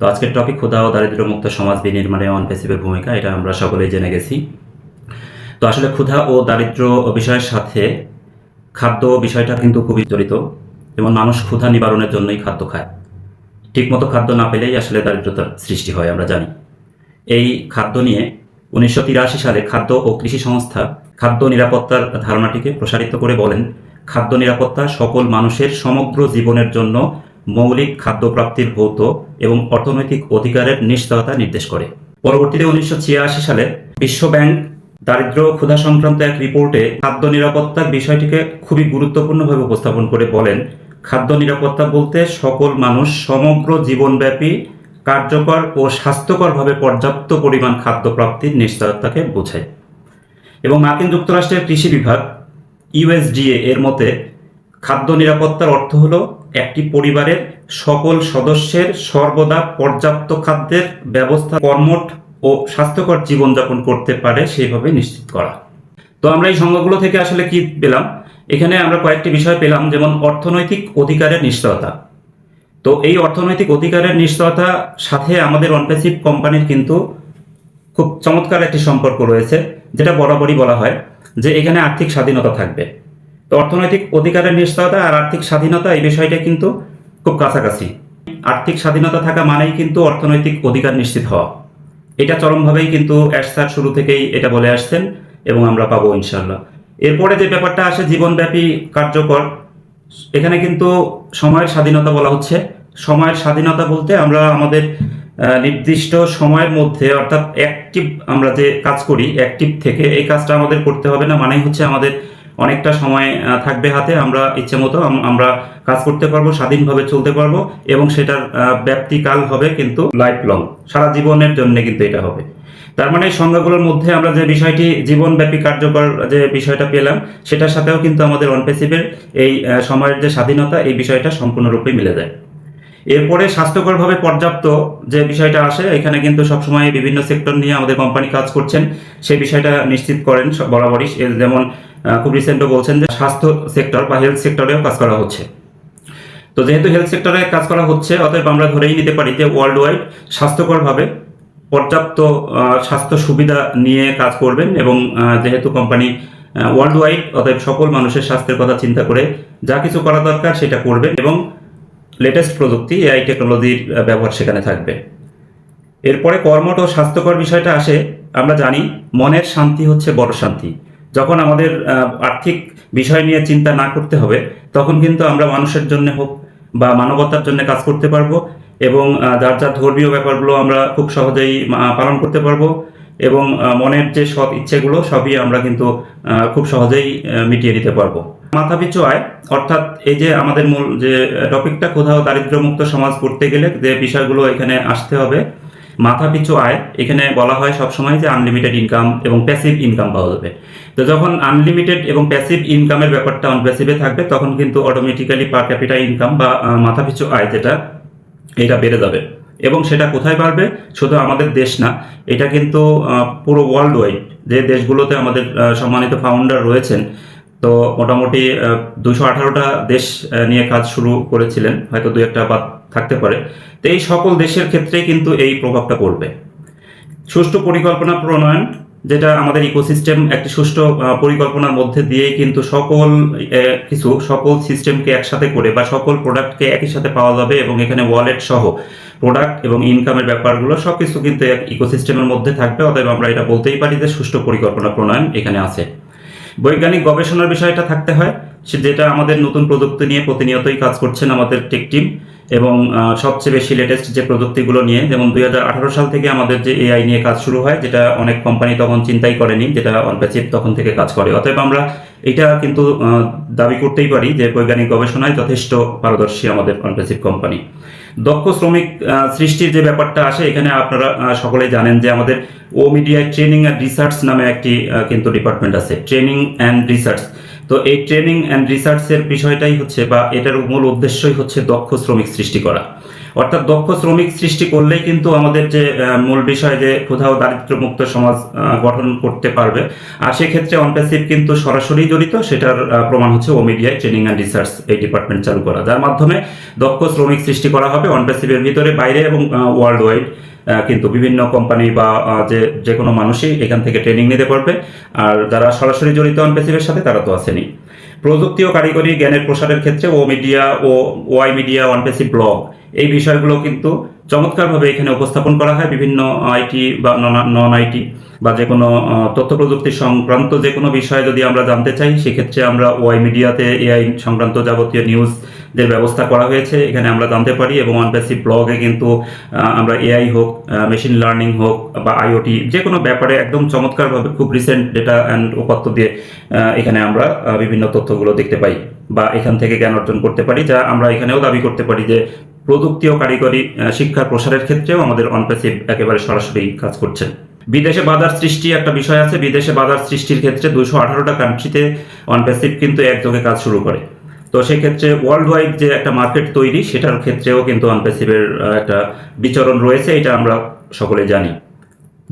তো আজকের টপিক ক্ষুধা ও দারিদ্র্যমুক্ত সমাজ বিনির্মাণে অনপেসিভের ভূমিকা, এটা আমরা সকলেই জেনে গেছি। তো আসলে ক্ষুধা ও দারিদ্র্য বিষয়ের সাথে খাদ্য বিষয়টা কিন্তু খুবই জড়িত। এবং মানুষ ক্ষুধা নিবারণের জন্যই খাদ্য খায়। ঠিকমতো খাদ্য না পেলেই আসলে দারিদ্রতার সৃষ্টি হয়, আমরা জানি। এই খাদ্য নিয়ে উনিশশো তিরাশি সালে খাদ্য ও কৃষি সংস্থা খাদ্য নিরাপত্তার ধারণাটিকে প্রসারিত করে বলেন, খাদ্য নিরাপত্তা সকল মানুষের সমগ্র জীবনের জন্য মৌলিক খাদ্য প্রাপ্তির ভৌত এবং অর্থনৈতিক অধিকারের নিশ্চয়তা নির্দেশ করে। পরবর্তীতে উনিশশো ছিয়াশি সালে বিশ্ব ব্যাংক দারিদ্র ক্ষুধা সংক্রান্ত এক রিপোর্টে খাদ্য নিরাপত্তার বিষয়টিকে খুবই গুরুত্বপূর্ণভাবে উপস্থাপন করে বলেন, খাদ্য নিরাপত্তা বলতে সকল মানুষ সমগ্র জীবনব্যাপী, কার্যকর ও স্বাস্থ্যকরভাবে পর্যাপ্ত পরিমাণ খাদ্য প্রাপ্তির নিশ্চয়তাকে বোঝায়। এবং মার্কিন যুক্তরাষ্ট্রের কৃষি বিভাগ ইউএসডিএ এর মতে, খাদ্য নিরাপত্তার অর্থ হলো একটি পরিবারের সকল সদস্যের সর্বদা পর্যাপ্ত খাদ্যের ব্যবস্থা, কর্মঠ ও স্বাস্থ্যকর জীবনযাপন করতে পারে সেইভাবে নিশ্চিত করা। তো আমরা এই সংজ্ঞাগুলো থেকে আসলে কি পেলাম? এখানে আমরা কয়েকটি বিষয় পেলাম, যেমন অর্থনৈতিক অধিকারের নিশ্চয়তা। তো এই অর্থনৈতিক অধিকারের নিশ্চয়তা সাথে আমাদের অনপেসিভ কোম্পানির কিন্তু খুব চমৎকার একটি সম্পর্ক রয়েছে, যেটা বরাবরই বলা হয় যে এখানে আর্থিক স্বাধীনতা থাকবে। তো অর্থনৈতিক অধিকারের নিশ্চয়তা আর আর্থিক স্বাধীনতা এই বিষয়টা কিন্তু খুব কাছাকাছি। আর্থিক স্বাধীনতা থাকা মানেই কিন্তু অর্থনৈতিক অধিকার নিশ্চিত হওয়া। এটা চরমভাবেই কিন্তু অ্যাশ স্যার শুরু থেকেই এটা বলে আসছেন এবং আমরা পাবো ইনশাল্লাহ এরপরে যে ব্যাপারটা আসে, জীবনব্যাপী কার্যকর, এখানে কিন্তু সময়ের স্বাধীনতা বলা হচ্ছে। সময়ের স্বাধীনতা বলতে আমরা আমাদের নির্দিষ্ট সময়ের মধ্যে অর্থাৎ অ্যাক্টিভ আমরা যে কাজ করি অ্যাক্টিভ থেকে এই কাজটা আমাদের করতে হবে না, মানেই হচ্ছে আমাদের অনেকটা সময় থাকবে হাতে, আমরা ইচ্ছে মতো আমরা কাজ করতে পারব, স্বাধীনভাবে চলতে পারব, এবং সেটার ব্যাপ্তিকাল হবে কিন্তু লাইফ লং সারা জীবনের জন্য কিন্তু এটা হবে। তার মানে সংজ্ঞাগুলোর মধ্যে আমরা যে বিষয়টি, জীবনব্যাপী কার্যকর যে বিষয়টা পেলাম, সেটার সাথেও কিন্তু আমাদের অনপেসিভের এই সময়ের যে স্বাধীনতা, এই বিষয়টা সম্পূর্ণরূপে মিলে যায়। এরপরে স্বাস্থ্যকরভাবে পর্যাপ্ত যে বিষয়টা আসে, এখানে কিন্তু সবসময় বিভিন্ন সেক্টর নিয়ে আমাদের কোম্পানি কাজ করছেন সেই বিষয়টা নিশ্চিত করেন বরাবরই। যেমন খুব রিসেন্টও বলছেন যে স্বাস্থ্য সেক্টর বা হেলথ সেক্টরেও কাজ করা হচ্ছে। তো যেহেতু হেলথ সেক্টরে কাজ করা হচ্ছে, অতএব আমরা ধরেই নিতে পারি যে ওয়ার্ল্ড ওয়াইড স্বাস্থ্যকরভাবে পর্যাপ্ত স্বাস্থ্য সুবিধা নিয়ে কাজ করবেন এবং যেহেতু কোম্পানি ওয়ার্ল্ড ওয়াইড অতএব সকল মানুষের স্বাস্থ্যের কথা চিন্তা করে যা কিছু করা দরকার সেটা করবেন এবং লেটেস্ট প্রযুক্তি এআই টেকনোলজির ব্যবহার সেখানে থাকবে। এরপরে কর্মট ও স্বাস্থ্যকর বিষয়টা আসে, আমরা জানি মনের শান্তি হচ্ছে বড় শান্তি। যখন আমাদের আর্থিক বিষয় নিয়ে চিন্তা না করতে হবে, তখন কিন্তু আমরা মানুষের জন্য হোক বা মানবতার জন্য কাজ করতে পারব এবং যার যার ধর্মীয় ব্যাপারগুলো আমরা খুব সহজেই পালন করতে পারব এবং মনের যে সৎ ইচ্ছেগুলো সবই আমরা কিন্তু খুব সহজেই মিটিয়ে দিতে পারব। মাথাপিছু আয় অর্থাৎ এই যে আমাদের মূল যে টপিকটা কোথাও দারিদ্র্যমুক্ত সমাজ করতে গেলে যে বিষয়গুলো এখানে আসতে হবে মাথাপিছু আয় এখানে বলা হয় সবসময় যে আনলিমিটেড ইনকাম এবং প্যাসিভ ইনকাম পাওয়া যাবে। তো যখন আনলিমিটেড এবং প্যাসিভ ইনকামের ব্যাপারটা অনপ্যাসিভে থাকবে, তখন কিন্তু অটোমেটিক্যালি পার ক্যাপিটা ইনকাম বা মাথাপিছু আয় যেটা, এটা বেড়ে যাবে। এবং সেটা কোথায় বাড়বে? শুধু আমাদের দেশ না, এটা কিন্তু পুরো ওয়ার্ল্ড ওয়াইড যে দেশগুলোতে আমাদের সম্মানিত ফাউন্ডার রয়েছেন তো মোটামুটি দুশো আঠারোটা দেশ নিয়ে কাজ শুরু করেছিলেন। হয়তো দু একটা বাদ থাকতে পারে। তো এই সকল দেশের ক্ষেত্রে কিন্তু এই প্রভাবটা পড়বে। সুষ্ঠু পরিকল্পনা প্রণয়ন, যেটা আমাদের ইকোসিস্টেম একটি সুষ্ঠু পরিকল্পনার মধ্যে দিয়েই কিন্তু সকল কিছু সকল সিস্টেমকে একসাথে করে বা সকল প্রোডাক্টকে একই সাথে পাওয়া যাবে এবং এখানে ওয়ালেট সহ প্রোডাক্ট এবং ইনকামের ব্যাপারগুলো সব কিছু কিন্তু এক ইকোসিস্টেমের মধ্যে থাকবে। অতএব আমরা এটা বলতেই পারি যে সুষ্ঠু পরিকল্পনা প্রণয়ন এখানে আছে। বৈজ্ঞানিক গবেষণার বিষয়টা থাকতে হয়, সে যেটা আমাদের নতুন প্রযুক্তি নিয়ে প্রতিনিয়তই কাজ করছেন আমাদের টেক টিম এবং সবচেয়ে বেশি লেটেস্ট যে প্রযুক্তিগুলো নিয়ে, যেমন দুই হাজার আঠারো সাল থেকে আমাদের যে এআই নিয়ে কাজ শুরু হয়, যেটা অনেক কোম্পানি তখন চিন্তাই করেনি, যেটা অনপ্যাচিভ তখন থেকে কাজ করে। অতএব আমরা এটা কিন্তু দাবি করতেই পারি যে বৈজ্ঞানিক গবেষণায় যথেষ্ট পারদর্শী আমাদের অনপ্যাচিভ কোম্পানি দক্ষ শ্রমিক সৃষ্টির যে ব্যাপারটা আসে, এখানে আপনারা সকলে জানেন যে আমাদের ও মিডিয়ায় ট্রেনিং অ্যান্ড রিসার্চ নামে একটি কিন্তু ডিপার্টমেন্ট আছে ট্রেনিং অ্যান্ড রিসার্চ তো এই ট্রেনিং অ্যান্ড রিসার্চের বিষয়টাই হচ্ছে বা এটার মূল উদ্দেশ্যই হচ্ছে দক্ষ শ্রমিক সৃষ্টি করা। অর্থাৎ দক্ষ শ্রমিক সৃষ্টি করলেই কিন্তু আমাদের যে মূল বিষয় যে কোথাও দারিদ্র্যমুক্ত সমাজ গঠন করতে পারবে। আর সেক্ষেত্রে অনপ্যাসিভ কিন্তু সরাসরি জড়িত, সেটার প্রমাণ হচ্ছে ওমিডিয়ায় ট্রেনিং অ্যান্ড রিসার্চ এই ডিপার্টমেন্ট চালু করা। যার মাধ্যমে দক্ষ শ্রমিক সৃষ্টি করা হবে অনপ্যাসিভের ভিতরে, বাইরে এবং ওয়ার্ল্ড ওয়াইড কিন্তু বিভিন্ন কোম্পানি বা যে যে কোনো মানুষই এখান থেকে ট্রেনিং নিতে পারবে। আর যারা সরাসরি জড়িত অনপ্যাসিভের সাথে, তারা তো আসেনি। প্রযুক্তি ও কারিগরি জ্ঞানের প্রসারের ক্ষেত্রে ও মিডিয়া ও ওয়াই মিডিয়া ওয়ানপেসি ব্লগ এই বিষয়গুলো কিন্তু চমৎকারভাবে এখানে উপস্থাপন করা হয়। বিভিন্ন আইটি বা নন আইটি বা যে কোনো তথ্য প্রযুক্তি সংক্রান্ত যে কোনো বিষয়ে যদি আমরা জানতে চাই, সেক্ষেত্রে আমরা ওয়াই মিডিয়াতে এআই সংক্রান্ত যাবতীয় নিউজদের ব্যবস্থা করা হয়েছে। এখানে আমরা জানতে পারি এবং অনপেসি ব্লগে কিন্তু আমরা এআই হোক মেশিন লার্নিং হোক বা আইওটি যে কোনো ব্যাপারে একদম চমৎকারভাবে খুব রিসেন্ট ডেটা অ্যান্ড উপাত্ত দিয়ে এখানে আমরা বিভিন্ন তথ্যগুলো দেখতে পাই বা এখান থেকে জ্ঞান অর্জন করতে পারি, যা আমরা এখানেও দাবি করতে পারি যে প্রযুক্তি ও কারিগরি শিক্ষার প্রসারের ক্ষেত্রেও আমাদের অনপেসিভ একেবারে সরাসরি কাজ করছে। বিদেশে বাজার সৃষ্টি একটা বিষয় আছে। বিদেশে বাজার সৃষ্টির ক্ষেত্রে দুশো আঠারোটা কান্ট্রিতে অনপেসিভ কিন্তু একযোগে কাজ শুরু করে। তো সেক্ষেত্রে ওয়ার্ল্ড ওয়াইড যে একটা মার্কেট তৈরি, সেটার ক্ষেত্রেও কিন্তু আনপেসিভের একটা বিচরণ রয়েছে, এটা আমরা সকলে জানি।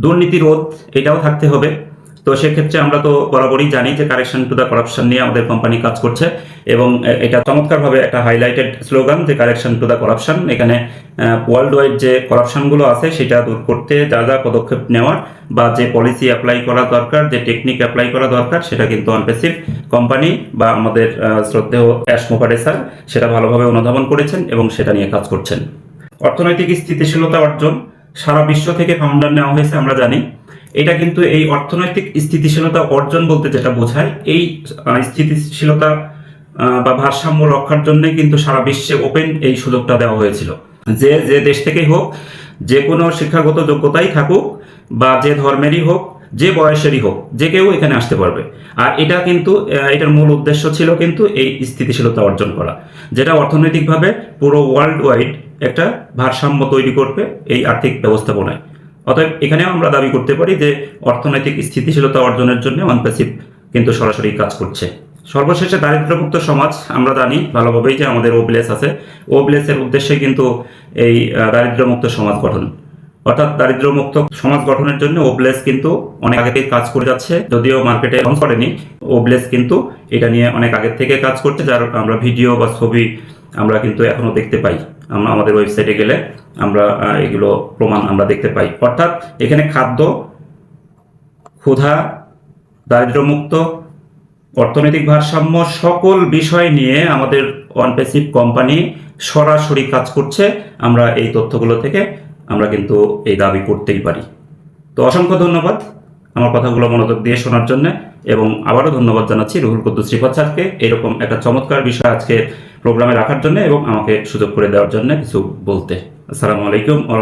দুর্নীতি রোধ, এটাও থাকতে হবে। তো সেক্ষেত্রে আমরা তো বরাবরই জানি যে কারেকশন টু দ্য করাপশন নিয়ে আমাদের কোম্পানি কাজ করছে এবং এটা চমৎকারভাবে একটা হাইলাইটেড স্লোগান যে কারেকশন টু দ্য করাপশন এখানে ওয়ার্ল্ড ওয়াইড যে করাপশনগুলো আছে সেটা দূর করতে যা যা পদক্ষেপ নেওয়ার বা যে পলিসি অ্যাপ্লাই করা দরকার, যে টেকনিক অ্যাপ্লাই করা দরকার, সেটা কিন্তু অনপেসিভ কোম্পানি বা আমাদের শ্রদ্ধেয় অ্যাশ মোপারে স্যার সেটা ভালোভাবে অনুধাবন করেছেন এবং সেটা নিয়ে কাজ করছেন। অর্থনৈতিক স্থিতিশীলতা অর্জন, সারা বিশ্ব থেকে ফাউন্ডার নেওয়া হয়েছে আমরা জানি। এটা কিন্তু এই অর্থনৈতিক স্থিতিশীলতা অর্জন বলতে যেটা বোঝায়, এই স্থিতিশীলতা বা ভারসাম্য রক্ষার জন্য কিন্তু সারা বিশ্বে ওপেন এই সুযোগটা দেওয়া হয়েছিল। যে যে দেশ থেকেই হোক, যে কোনো শিক্ষাগত যোগ্যতাই থাকুক, বা যে ধর্মেরই হোক, যে বয়সেরই হোক, যে কেউ এখানে আসতে পারবে। আর এটা কিন্তু এটার মূল উদ্দেশ্য ছিল কিন্তু এই স্থিতিশীলতা অর্জন করা, যেটা অর্থনৈতিকভাবে পুরো ওয়ার্ল্ড ওয়াইড একটা ভারসাম্য তৈরি করবে এই আর্থিক ব্যবস্থাপনায়। অতএব এখানেও আমরা দাবি করতে পারি যে অর্থনৈতিক স্থিতিশীলতা অর্জনের জন্য অনপ্যাসিভ কিন্তু সরাসরি কাজ করছে। সর্বশেষে দারিদ্র্যমুক্ত সমাজ আমরা জানি ভালোভাবেই যে আমাদের ওবিলেস আছে। ওবিলেসের উদ্দেশ্যে কিন্তু এই আহ, দারিদ্র্যমুক্ত সমাজ গঠন। অর্থাৎ দারিদ্র্যমুক্ত সমাজ গঠনের জন্য ওবলেস কিন্তু অনেক আগে থেকে কাজ করে যাচ্ছে। যদিও মার্কেটে লঞ্চ করেনি ওবলেস কিন্তু এটা নিয়ে অনেক আগের থেকে কাজ করছে যার আমরা ভিডিও বা ছবি আমরা কিন্তু এখনও দেখতে পাই। আমরা আমাদের ওয়েবসাইটে গেলে আমরা এগুলো প্রমাণ আমরা দেখতে পাই। অর্থাৎ এখানে খাদ্য, ক্ষুধা, দারিদ্র্যমুক্ত, অর্থনৈতিক ভারসাম্য সকল বিষয় নিয়ে আমাদের অনপেসিভ কোম্পানি সরাসরি কাজ করছে। আমরা এই তথ্যগুলো থেকে আমরা কিন্তু এই দাবি করতেই পারি। তো অসংখ্য ধন্যবাদ আমার কথাগুলো মনোযোগ দিয়ে শোনার জন্য এবং আবারও ধন্যবাদ জানাচ্ছি রুহুল কুদ্দুস শ্রীপদ স্যারকে। এরকম একটা চমৎকার বিষয় আজকে প্রোগ্রামে রাখার জন্য এবং আমাকে সুযোগ করে দেওয়ার জন্য কিছু বলতে। আসসালামু আলাইকুম ও